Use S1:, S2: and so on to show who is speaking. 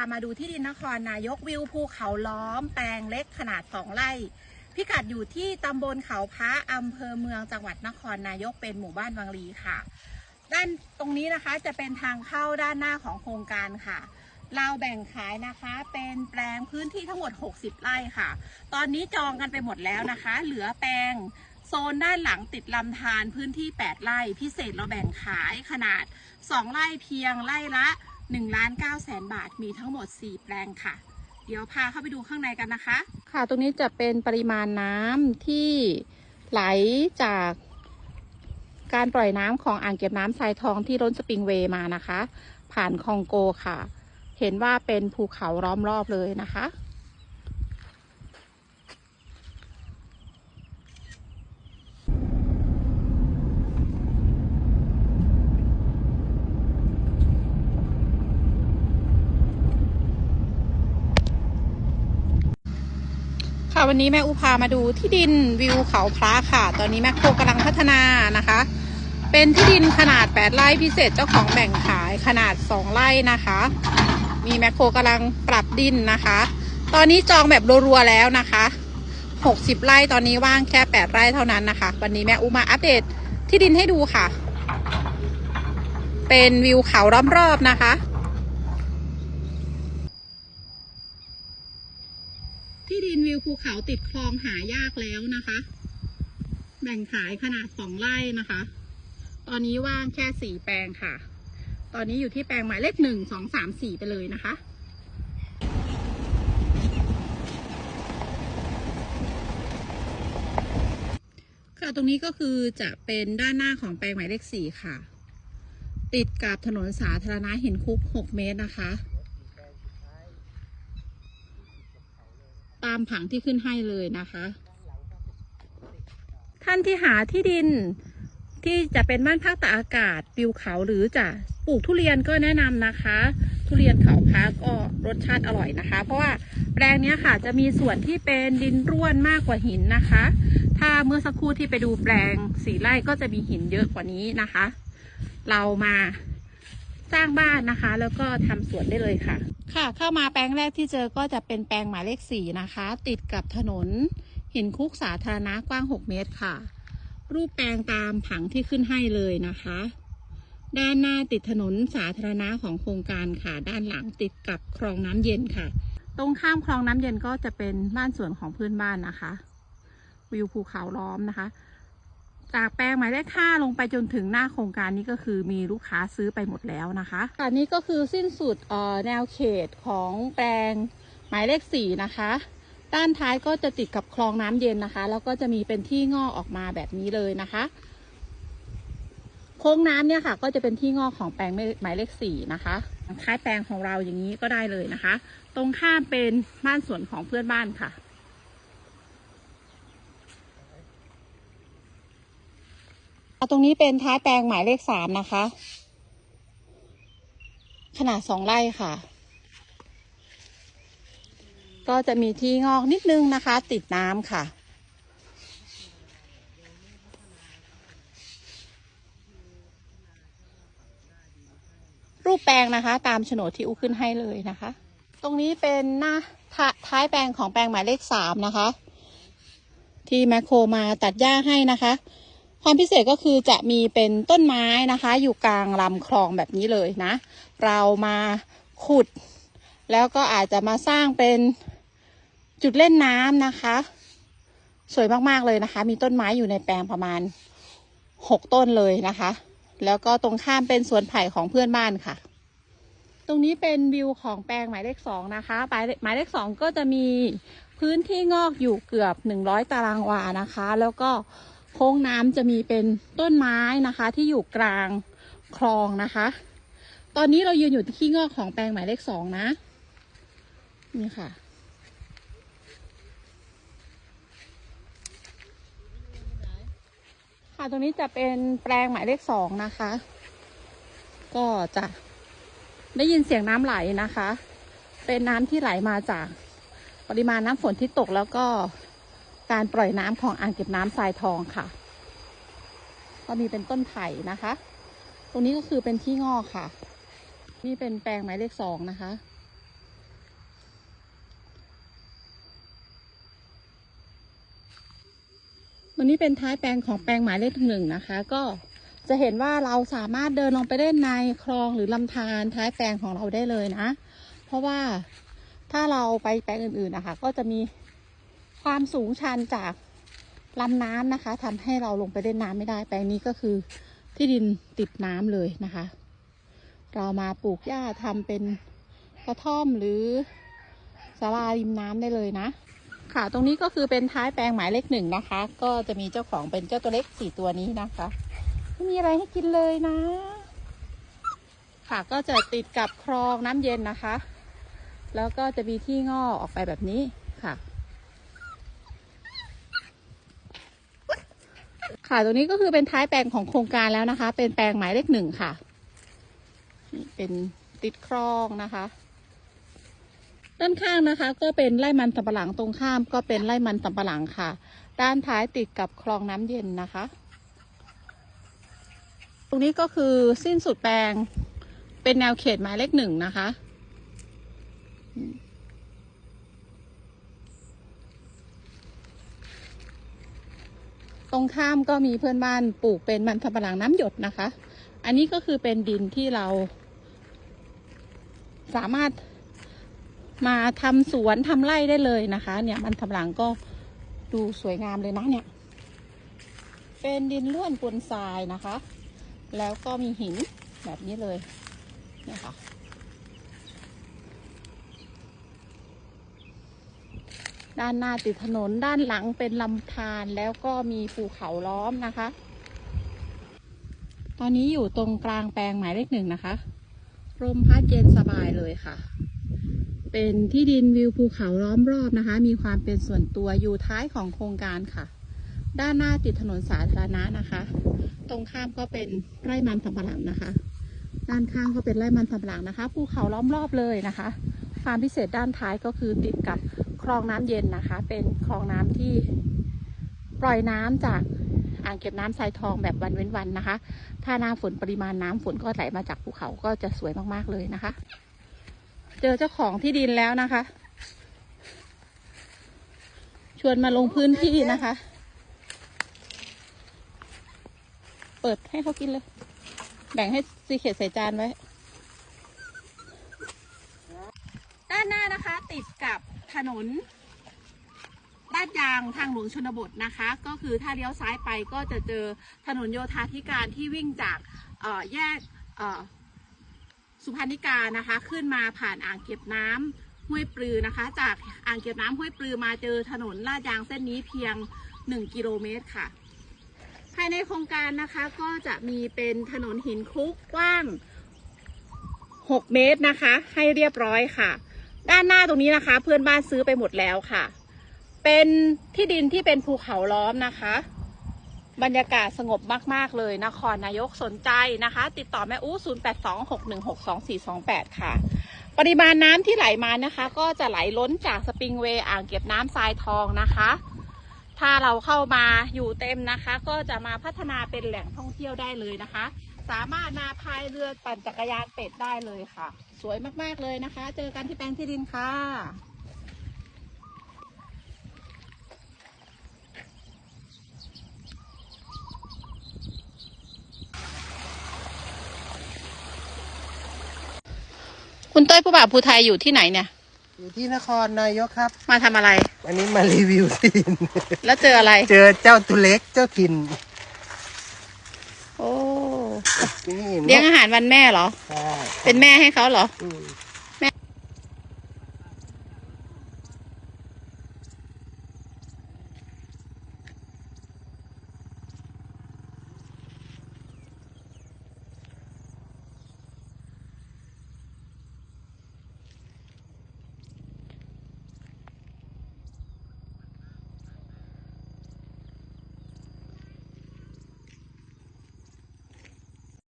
S1: ามาดูที่ดินนครนายกวิวภูเขาล้อม แปลงเล็กขนาด 2 ไร่ พิกัดอยู่ที่ตำบลเขาพระอำเภอเมืองจังหวัดนครนายกเป็นหมู่บ้านวังลีค่ะ ด้านตรงนี้นะคะจะเป็นทางเข้าด้านหน้าของโครงการค่ะ เราแบ่งขายนะคะเป็นแปลงพื้นที่ทั้งหมด 60 ไร่ค่ะ ตอนนี้จองกันไปหมดแล้วนะคะ เหลือแปลงโซนด้านหลังติดลำธารพื้นที่ 8 ไร่ พิเศษเราแบ่งขายขนาด 2 ไร่เพียงไร่ละ 1ล้าน9แสนบาทมีทั้งหมด 4 แปลงค่ะ เดี๋ยวพาเข้าไปดูข้างในกันนะคะ ค่ะตรงนี้จะเป็นปริมาณน้ำที่ไหลจากการปล่อยน้ำของอ่างเก็บน้ำทรายทองที่ล้นสปริงเวย์มานะคะ ผ่านคองโกค่ะ เห็นว่าเป็นภูเขาล้อมรอบเลยนะคะ ค่ะวันนี้แม่อุพามาดูที่ดินวิวเขาพระค่ะ ตอนนี้แม่โคกำลังพัฒนานะคะ เป็นที่ดินขนาด 8 ไร่พิเศษเจ้าของแบ่งขายขนาด 2 ไร่นะคะ มีแมคโครกำลังปรับดินนะคะ ตอนนี้จองแบบรัวๆแล้วนะคะ 60 ไร่ตอนนี้ว่างแค่ 8 ไร่เท่านั้นนะคะ วันนี้แม่อุมาอัปเดตที่ดินให้ดูค่ะ เป็นวิวเขารอบๆนะคะ ดินวิวภูเขาติดคลองหายากแล้วนะคะ แบ่งขายขนาดสองไร่นะคะ ตอนนี้ว่างแค่สี่แปลงค่ะ ตอนนี้อยู่ที่แปลงหมายเลขหนึ่งสองสามสี่ไปเลยนะคะค่ะตรงนี้ก็คือจะเป็นด้านหน้าของแปลงหมายเลขสี่ค่ะ ติดกับถนนสาธารณะหินคุกหกเมตรนะคะามผังที่ขึ้นให้เลยนะคะ ท่านที่หาที่ดินที่จะเป็นบ้านพักตากอากาศวิวเขาหรือจะปลูกทุเรียนก็แนะนำนะคะ ทุเรียนเขาพักก็รสชาติอร่อยนะคะ เพราะว่าแปลงนี้ค่ะจะมีส่วนที่เป็นดินร่วนมากกว่าหินนะคะ ถ้าเมื่อสักครู่ที่ไปดูแปลงสีไร่ก็จะมีหินเยอะกว่านี้นะคะ เรามา สร้างบ้านนะคะ แล้วก็ทำสวนได้เลยค่ะ ค่ะ เข้ามาแปลงแรกที่เจอก็จะเป็นแปลงหมายเลขสี่นะคะ ติดกับถนนหินคุกสาธารณะกว้าง 6 เมตรค่ะ รูปแปลงตามผังที่ขึ้นให้เลยนะคะ ด้านหน้าติดถนนสาธารณะของโครงการค่ะ ด้านหลังติดกับคลองน้ำเย็นค่ะ ตรงข้ามคลองน้ำเย็นก็จะเป็นบ้านสวนของเพื่อนบ้านนะคะ วิวภูเขาล้อมนะคะ จากแปลงหมายเลขห้าลงไปจนถึงหน้าโครงการนี้ก็คือมีลูกค้าซื้อไปหมดแล้วนะคะอันนี้ก็คือสิ้นสุดเอ่อแนวเขตของแปลงหมายเลขสี่นะคะ ด้านท้ายก็จะติดกับคลองน้ำเย็นนะคะ แล้วก็จะมีเป็นที่งอกออกมาแบบนี้เลยนะคะ โค้งน้ำเนี่ยค่ะ ก็จะเป็นที่งอกของแปลงหมายเลขสี่นะคะคล้ายแปลงของเราอย่างนี้ก็ได้เลยนะคะ ตรงข้ามเป็นบ้านสวนของเพื่อนบ้านค่ะ ตรงนี้เป็นท้ายแปลงหมายเลขสามนะคะ ขนาดสองไร่ค่ะ ก็จะมีที่งอกนิดนึงนะคะ ติดน้ำค่ะ รูปแปลงนะคะ ตามโฉนดที่อุ้ขึ้นให้เลยนะคะ ตรงนี้เป็นหน้าท้าท้ายแปลงของแปลงหมายเลขสามนะคะ ที่แมคโครมาตัดหญ้าให้นะคะ ความพิเศษก็คือจะมีเป็นต้นไม้นะคะ อยู่กลางลำคลองแบบนี้เลยนะ เรามาขุด แล้วก็อาจจะมาสร้างเป็นจุดเล่นน้ำนะคะ สวยมากๆเลยนะคะ มีต้นไม้อยู่ในแปลงประมาณหกต้นเลยนะคะ แล้วก็ตรงข้ามเป็นสวนไผ่ของเพื่อนบ้านค่ะ ตรงนี้เป็นวิวของแปลงหมายเลขสองนะคะ หมายเลขหมายเลขสองก็จะมีพื้นที่งอกอยู่เกือบหนึ่งร้อยตารางวานะคะ แล้วก็ โค้งน้ำจะมีเป็นต้นไม้นะคะ ที่อยู่กลางคลองนะคะ ตอนนี้เรายืนอยู่ที่งอกของแปลงหมายเลขสองนะ นี่ค่ะ ค่ะตรงนี้จะเป็นแปลงหมายเลขสองนะคะ ก็จะได้ยินเสียงน้ำไหลนะคะ เป็นน้ำที่ไหลมาจากปริมาณน้ำฝนที่ตกแล้วก็ การปล่อยน้ำของอ่างเก็บน้ำทรายทองค่ะ ก็มีเป็นต้นไผ่นะคะ ตรงนี้ก็คือเป็นที่งอกค่ะ นี่เป็นแปลงหมายเลขสองนะคะ วันนี้เป็นท้ายแปลงของแปลงหมายเลขหนึ่งนะคะ ก็จะเห็นว่าเราสามารถเดินลงไปเล่นในคลองหรือลำธารท้ายแปลงของเราได้เลยนะ เพราะว่าถ้าเราไปแปลงอื่นๆนะคะ ก็จะมี ความสูงชันจากลำน้ำนะคะทำให้เราลงไปเล่นน้ำไม่ได้แปลงนี้ก็คือที่ดินติดน้ำเลยนะคะ เรามาปลูกหญ้าทำเป็นกระท่อมหรือศาลาริมน้ำได้เลยนะ ค่ะ ตรงนี้ก็คือเป็นท้ายแปลงหมายเลขหนึ่งนะคะ ก็จะมีเจ้าของเป็นเจ้าตัวเล็กสี่ตัวนี้นะคะไม่มีอะไรให้กินเลยนะ ค่ะก็จะติดกับคลองน้ำเย็นนะคะ แล้วก็จะมีที่งอออกไปแบบนี้ค่ะ ค่ะ ตรงนี้ก็คือเป็นท้ายแปลงของโครงการแล้วนะคะ เป็นแปลงหมายเลขหนึ่งค่ะ เป็นติดคลองนะคะ ด้านข้างนะคะ ก็เป็นไร่มันสำปะหลังตรงข้าม ก็เป็นไร่มันสำปะหลังค่ะ ด้านท้ายติดกับคลองน้ำเย็นนะคะ ตรงนี้ก็คือสิ้นสุดแปลงเป็นแนวเขตหมายเลขหนึ่งนะคะ รงข้ามก็มีเพื่อนบ้านปลูกเป็นมันสำปะหลังน้ำหยดนะคะ อันนี้ก็คือเป็นดินที่เรา สามารถมาทำสวนทำไร่ได้เลยนะคะ เนี่ยมันสำปะหลังก็ดูสวยงามเลยนะเนี่ย เป็นดินล้วนปนทรายนะคะ แล้วก็มีหินแบบนี้เลยเนี่ยค่ะ ด้านหน้าติดถนนด้านหลังเป็นลำธารแล้วก็มีภูเขาล้อมนะคะ ตอนนี้อยู่ตรงกลางแปลงหมายเลขหนึ่งนะคะลมพัดเย็นสบายเลยค่ะ เป็นที่ดินวิวภูเขาล้อมรอบนะคะ มีความเป็นส่วนตัวอยู่ท้ายของโครงการค่ะ ด้านหน้าติดถนนสาธารณะนะคะ ตรงข้ามก็เป็นไร่มันสำปะหลังนะคะ ด้านข้างก็เป็นไร่มันสำปะหลังนะคะ ภูเขาล้อมรอบเลยนะคะ ความพิเศษด้านท้ายก็คือติดกับ คลองน้ำเย็นนะคะ เป็นคลองน้ำที่ปล่อยน้ำจากอ่างเก็บน้ำทรายทองแบบวันเว้นวันนะคะ ถ้าหน้าฝนปริมาณน้ำฝนก็ไหลมาจากภูเขาก็จะสวยมากๆเลยนะคะ เจอเจ้าของที่ดินแล้วนะคะ ชวนมาลงพื้นที่นะคะ เปิดให้เขากินเลย แบ่งให้ซีเขตใส่จานไว้ ด้านหน้านะคะ ติดกับ ถนนลาดยางทางหลวงชนบทนะคะ ก็คือถ้าเลี้ยวซ้ายไปก็จะเจอถนนโยธาธิการที่วิ่งจากแยกสุพรรณิกานะคะ ขึ้นมาผ่านอ่างเก็บน้ำห้วยปลือนะคะ จากอ่างเก็บน้ำห้วยปลือมาเจอถนนลาดยางเส้นนี้เพียง 1 กิโลเมตรค่ะ ภายในโครงการนะคะก็จะมีเป็นถนนหินคุกกว้าง 6 เมตรนะคะ ให้เรียบร้อยค่ะ ด้านหน้าตรงนี้นะคะ เพื่อนบ้านซื้อไปหมดแล้วค่ะ เป็นที่ดินที่เป็นภูเขาล้อมนะคะ บรรยากาศสงบมาก ๆ เลย นครนายกสนใจนะคะ ติดต่อแม่อู้ 0826162428 ค่ะ ปริมาณน้ำที่ไหลมานะคะ ก็จะไหลล้นจากสปริงเวย์อ่างเก็บน้ำทรายทองนะคะ ถ้าเราเข้ามาอยู่เต็มนะคะ ก็จะมาพัฒนาเป็นแหล่งท่องเที่ยวได้เลยนะคะ สามารถมาพายเรือปั่นจักรยานเป็ดได้เลยค่ะ สวยมากๆเลยนะคะ เจอกันที่แปลงที่ดินค่ะคุณเต้ยผู้บ่าวภูไทยอยู่ที่ไหนเนี่ย
S2: อยู่ที่นครนายกครับ
S1: มาทำอะไร
S2: วันนี้มารีวิวที่ดิน
S1: แล้วเจออะไร
S2: เจอเจ้าตัวเล็กเจ้าถิ่น
S1: โอ้
S2: นี่
S1: เลี้ยงอาหารวันแม่เหรอ
S2: ใช่
S1: เป็นแม่ให้เขาเหรอ
S2: อืม